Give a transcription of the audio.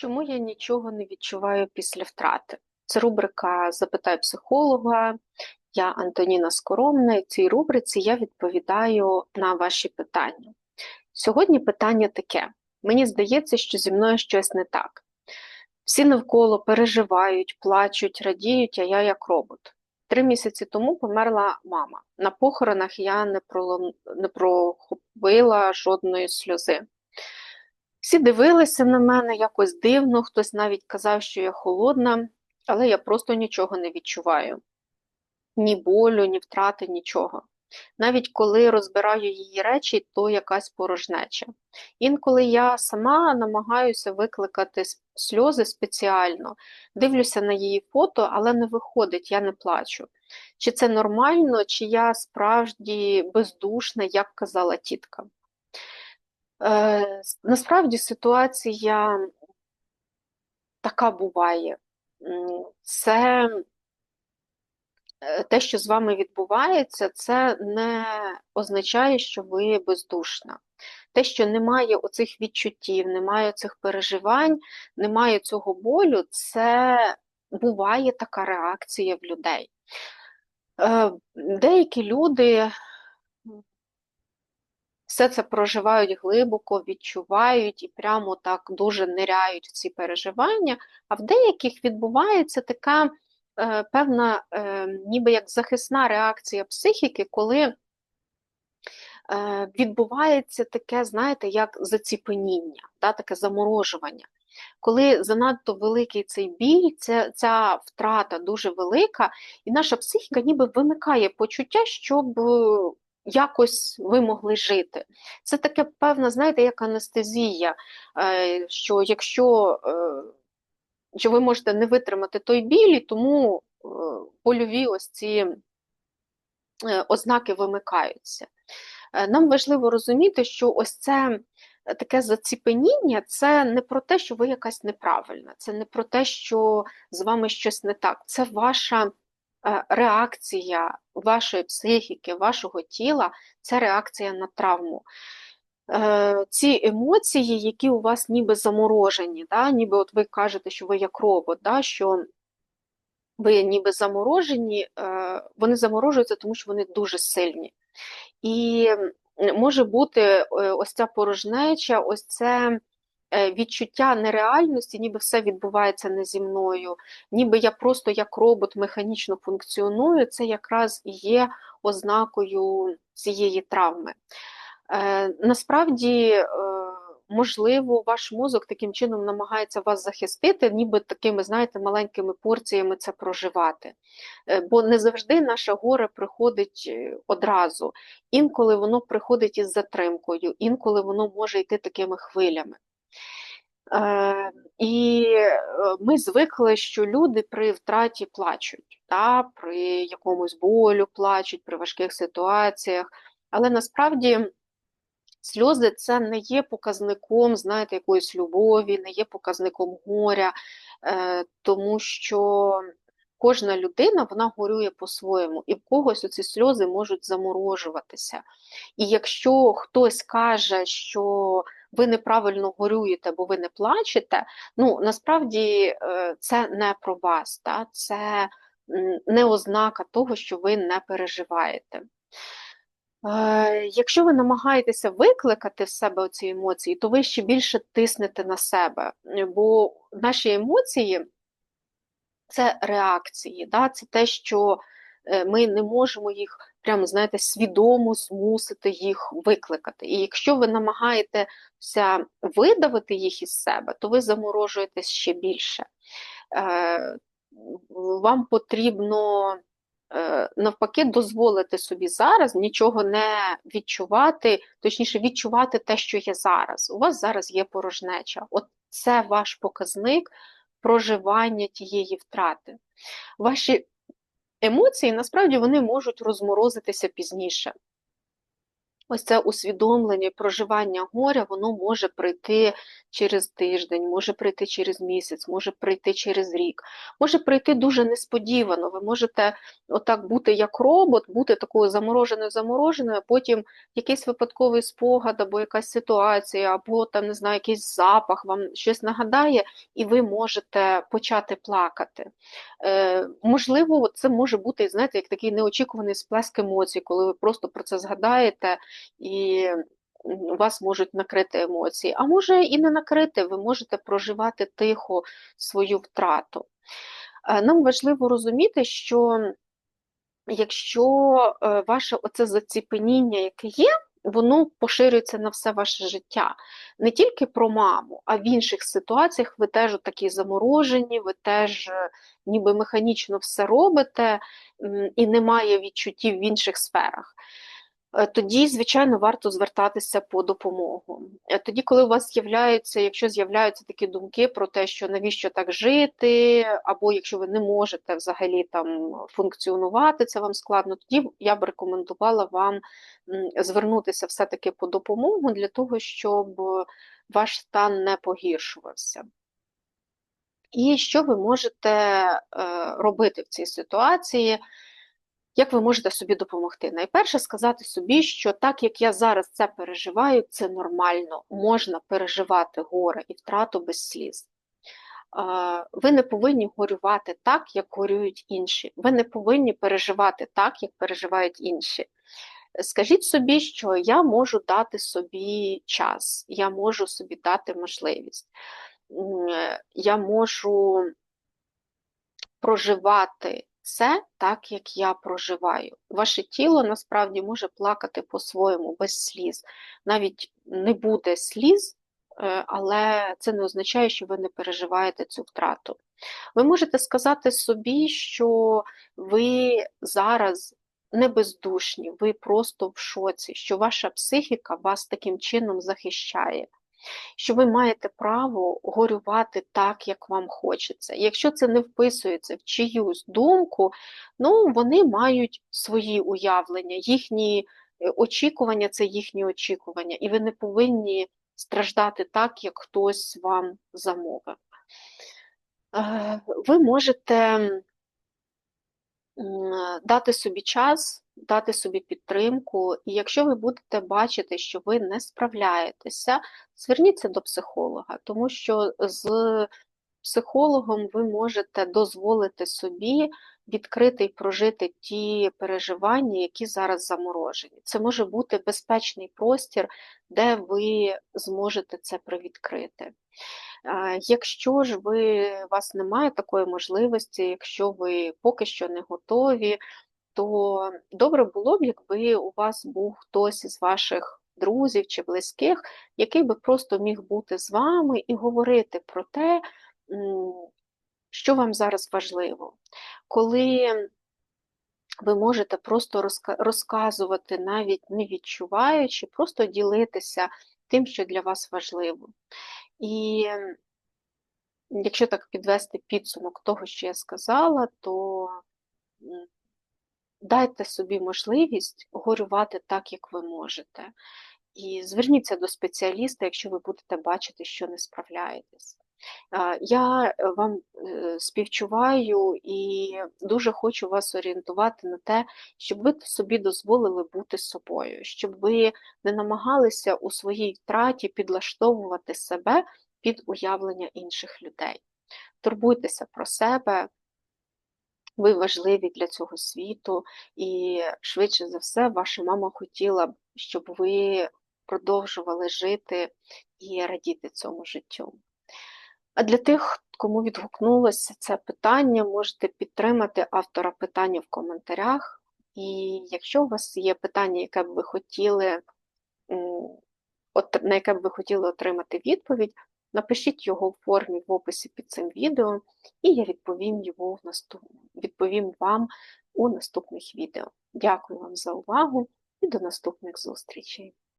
Чому я нічого не відчуваю після втрати? Це рубрика Запитай психолога. Я Антоніна Скоромна, і в цій рубриці я відповідаю на ваші питання. Сьогодні питання таке: мені здається, що зі мною щось не так. Всі навколо переживають, плачуть, радіють, а я як робот. Три місяці тому померла мама. На похоронах я не, пролом... не прохопила жодної сльози. Всі дивилися на мене якось дивно, хтось навіть казав, що я холодна, але я просто нічого не відчуваю. Ні болю, ні втрати, нічого. Навіть коли розбираю її речі, то якась порожнеча. Інколи я сама намагаюся викликати сльози спеціально, дивлюся на її фото, але не виходить, я не плачу. Чи це нормально, чи я справді бездушна, як казала тітка. Е, насправді ситуація така буває. Це е, те, що з вами відбувається, це не означає, що ви бездушна. Те, що немає оцих відчуттів, немає цих переживань, немає цього болю, це буває така реакція в людей. Е, деякі люди все це проживають глибоко, відчувають і прямо так дуже ниряють в ці переживання, а в деяких відбувається така е, певна, е, ніби як захисна реакція психіки, коли е, відбувається таке, знаєте, як заціпеніння, да, таке заморожування. Коли занадто великий цей біль, ця, ця втрата дуже велика, і наша психіка ніби вимикає почуття, щоб якось ви могли жити. Це таке певна, знаєте, як анестезія, е, що якщо е, що ви можете не витримати той біль, і тому е, польові ось ці ознаки вимикаються. Нам важливо розуміти, що ось це таке заціпеніння це не про те, що ви якась неправильна, це не про те, що з вами щось не так. Це ваша реакція вашої психіки, вашого тіла це реакція на травму. Е, ці емоції, які у вас ніби заморожені, да? ніби от ви кажете, що ви як робот, да? що ви ніби заморожені, е, вони заморожуються, тому що вони дуже сильні. І може бути ось ця порожнеча, ось це Е, відчуття нереальності, ніби все відбувається не зі мною, ніби я просто як робот механічно функціоную, це якраз і є ознакою цієї травми. Е, насправді, е, можливо, ваш мозок таким чином намагається вас захистити, ніби такими, знаєте, маленькими порціями це проживати. Бо не завжди наше горе приходить одразу. Інколи воно приходить із затримкою, інколи воно може йти такими хвилями. Е, і е, ми звикли, що люди при втраті плачуть, та, при якомусь болю плачуть, при важких ситуаціях. Але насправді сльози це не є показником, знаєте, якоїсь любові, не є показником горя, е, тому що кожна людина вона горює по-своєму, і в когось оці сльози можуть заморожуватися. І якщо хтось каже, що ви неправильно горюєте, бо ви не плачете, ну насправді е, це не про вас, та? це не ознака того, що ви не переживаєте. Е, якщо ви намагаєтеся викликати в себе ці емоції, то ви ще більше тиснете на себе, бо наші емоції це реакції, да? це те, що ми не можемо їх прямо, знаєте, свідомо змусити їх викликати. І якщо ви намагаєтеся видавити їх із себе, то ви заморожуєтесь ще більше. Е, вам потрібно. Е, навпаки, дозволити собі зараз нічого не відчувати, точніше, відчувати те, що є зараз. У вас зараз є порожнеча. От це ваш показник проживання тієї втрати. Ваші емоції насправді вони можуть розморозитися пізніше. Ось це усвідомлення і проживання горя, воно може прийти через тиждень, може прийти через місяць, може прийти через рік, може прийти дуже несподівано. Ви можете отак бути як робот, бути такою замороженою, замороженою, а потім якийсь випадковий спогад, або якась ситуація, або там не знаю, якийсь запах вам щось нагадає, і ви можете почати плакати. Е, Можливо, це може бути, знаєте, як такий неочікуваний сплеск емоцій, коли ви просто про це згадаєте і вас можуть накрити емоції. А може і не накрити, ви можете проживати тихо свою втрату. Е, нам важливо розуміти, що якщо е, ваше оце заціпеніння, яке є, воно поширюється на все ваше життя. Не тільки про маму, а в інших ситуаціях ви теж такі заморожені, ви теж е, ніби механічно все робите і немає відчуттів в інших сферах. Е, тоді, звичайно, варто звертатися по допомогу. Е, тоді, коли у вас з'являються, якщо з'являються такі думки про те, що навіщо так жити, або якщо ви не можете взагалі там функціонувати, це вам складно, тоді я б рекомендувала вам звернутися все-таки по допомогу для того, щоб ваш стан не погіршувався. І що ви можете е, робити в цій ситуації? Як ви можете собі допомогти? Найперше сказати собі, що так як я зараз це переживаю, це нормально, можна переживати горе і втрату без сліз. Ви не повинні горювати так, як горюють інші. Ви не повинні переживати так, як переживають інші. Скажіть собі, що я можу дати собі час, я можу собі дати можливість, я можу проживати це так, як я проживаю. Ваше тіло насправді може плакати по-своєму, без сліз. Навіть не буде сліз, е, але це не означає, що ви не переживаєте цю втрату. Ви можете сказати собі, що ви зараз не бездушні, ви просто в шоці, що ваша психіка вас таким чином захищає що ви маєте право горювати так, як вам хочеться. Якщо це не вписується в чиюсь думку, ну вони мають свої уявлення, їхні е, очікування це їхні очікування, і ви не повинні страждати так, як хтось вам замовив. Е, ви можете дати собі час дати собі підтримку, і якщо ви будете бачити, що ви не справляєтеся, зверніться до психолога, тому що з психологом ви можете дозволити собі відкрити і прожити ті переживання, які зараз заморожені. Це може бути безпечний простір, де ви зможете це привідкрити. Якщо ж ви у вас немає такої можливості, якщо ви поки що не готові, то добре було б, якби у вас був хтось із ваших друзів чи близьких, який би просто міг бути з вами і говорити про те, що вам зараз важливо. Коли ви можете просто розказувати, навіть не відчуваючи, просто ділитися тим, що для вас важливо. І якщо так підвести підсумок того, що я сказала, то дайте собі можливість горювати так, як ви можете. І зверніться до спеціаліста, якщо ви будете бачити, що не справляєтесь. Я е, вам е, співчуваю і дуже хочу вас орієнтувати на те, щоб ви собі дозволили бути собою, щоб ви не намагалися у своїй втраті підлаштовувати себе під уявлення інших людей. Турбуйтеся про себе, ви важливі для цього світу, і швидше за все, ваша мама хотіла б, щоб ви продовжували жити і радіти цьому життю. А для тих, кому відгукнулося це питання, можете підтримати автора питання в коментарях. І якщо у вас є питання, яке б ви хотіли, на яке б ви хотіли отримати відповідь, Напишіть його у формі в описі під цим відео, і я відповім його в наступ... відповім вам у наступних відео. Дякую вам за увагу і до наступних зустрічей!